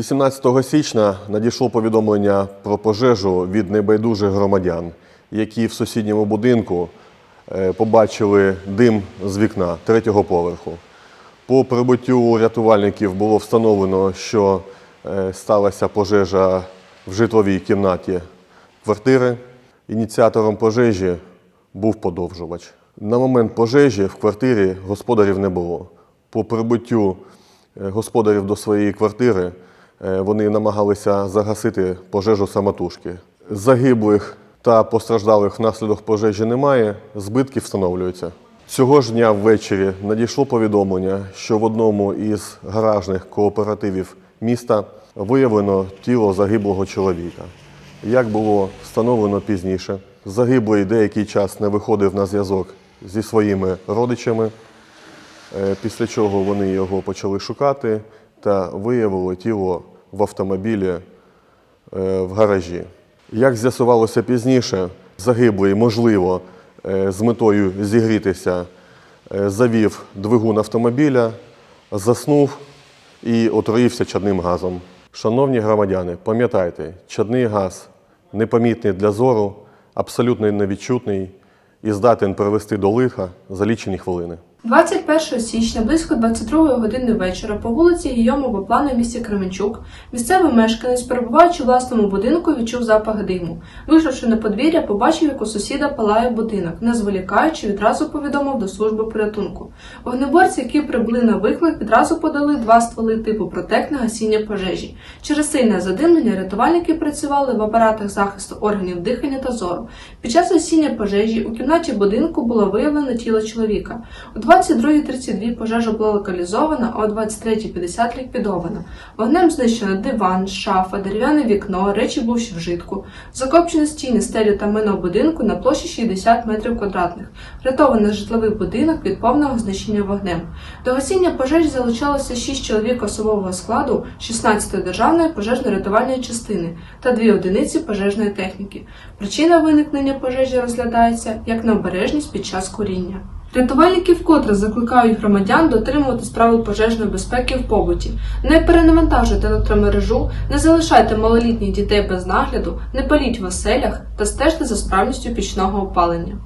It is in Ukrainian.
18 січня надійшло повідомлення про пожежу від небайдужих громадян, які в сусідньому будинку е, побачили дим з вікна третього поверху. По прибуттю рятувальників було встановлено, що е, сталася пожежа в житловій кімнаті квартири. Ініціатором пожежі був подовжувач. На момент пожежі в квартирі господарів не було. По прибуттю е, господарів до своєї квартири вони намагалися загасити пожежу самотужки. Загиблих та постраждалих внаслідок пожежі немає, збитки встановлюються. Цього ж дня ввечері надійшло повідомлення, що в одному із гаражних кооперативів міста виявлено тіло загиблого чоловіка. Як було встановлено пізніше, загиблий деякий час не виходив на зв'язок зі своїми родичами, е, після чого вони його почали шукати та виявили тіло в автомобілі е, в гаражі. Як з'ясувалося пізніше, загиблий, можливо, е, з метою зігрітися, е, завів двигун автомобіля, заснув і отруївся чадним газом. Шановні громадяни, пам'ятайте, чадний газ непомітний для зору, абсолютно невідчутний і здатен привести до лиха за лічені хвилини. 21 січня близько 22 години вечора по вулиці Гійомова плану в місті Кременчук місцевий мешканець, перебуваючи в власному будинку, відчув запах диму. Вийшовши на подвір'я, побачив, як у сусіда палає будинок. Не зволікаючи, відразу повідомив до служби порятунку. Вогнеборці, які прибули на виклик, відразу подали два стволи типу протек на гасіння пожежі. Через сильне задимлення рятувальники працювали в апаратах захисту органів дихання та зору. Під час гасіння пожежі у кімнаті будинку було виявлено тіло чоловіка. У 22.32 пожежа була локалізована, а о 23.50 ліквідована. Вогнем знищено диван, шафа, дерев'яне вікно, речі бувші вжитку. Закопчено стіни, стелю та мину будинку на площі 60 метрів квадратних. Врятовано житловий будинок від повного знищення вогнем. До гасіння пожежі залучалося 6 чоловік особового складу 16-ї державної пожежно-рятувальної частини та 2 одиниці пожежної техніки. Причина виникнення пожежі розглядається як необережність під час куріння. Рятувальники вкотре закликають громадян дотримуватись правил пожежної безпеки в побуті, не перенавантажуйте електромережу, не залишайте малолітніх дітей без нагляду, не паліть в оселях та стежте за справністю пічного опалення.